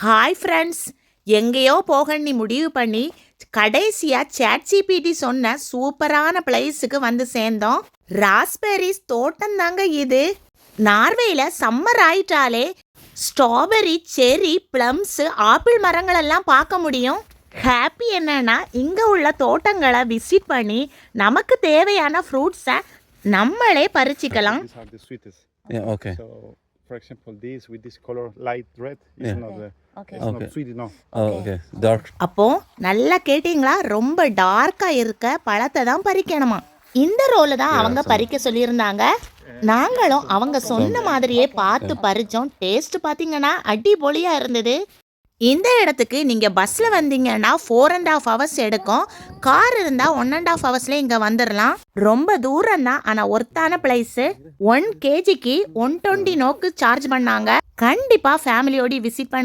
Hi friends எங்கேயோ போகன்னு முடிவு பண்ணி கடைசியாக சாட்சிபிடி சொன்ன சூப்பரான பிளேஸுக்கு வந்து சேர்ந்தோம். ராஸ்பெரிஸ் தோட்டம் தாங்க இது. நார்வேயில் சம்மர் ஆயிட்டாலே ஸ்ட்ராபெரி செரி ப்ளம்ஸ் ஆப்பிள் மரங்கள் எல்லாம் பார்க்க முடியும். ஹாப்பி என்னன்னா இங்கே உள்ள தோட்டங்களை விசிட் பண்ணி நமக்கு தேவையான ஃப்ரூட்ஸை நம்மளே பறிச்சிக்கலாம். These okay. For example, this with this color light red is Yeah. not the, okay it's Okay. not sweet enough. Oh, okay. Dark. அப்போ நல்லா கேட்டிங்களா ரொம்ப டார்க்கா இருக்க பழத்தை தான் பறிக்கணுமா இந்த ரோல தான் அவங்க பறிக்க சொல்லியிருந்தாங்க நாங்களும் அவங்க சொன்ன மாதிரியே பார்த்து பறிச்சோம் டேஸ்ட் பார்த்தீங்கன்னா அடிபொலியா இருந்தது இந்த இடத்துக்கு நீங்கள் பஸ்ஸில் வந்தீங்கன்னா ஃபோர் அண்ட் ஆஃப் ஹவர்ஸ் எடுக்கும். கார் இருந்தால் ஒன் அண்ட் ஆஃப் ஹவர்ஸில் இங்கே வந்துடலாம் ரொம்ப தூரம் தான் ஆனால் ஒர்த்தான பிளேஸு ஒன் கேஜிக்கு ஒன் டுவெண்ட்டி நோக்கு சார்ஜ் பண்ணாங்க. கண்டிப்பாக ஃபேமிலியோடு விசிட் பண்ண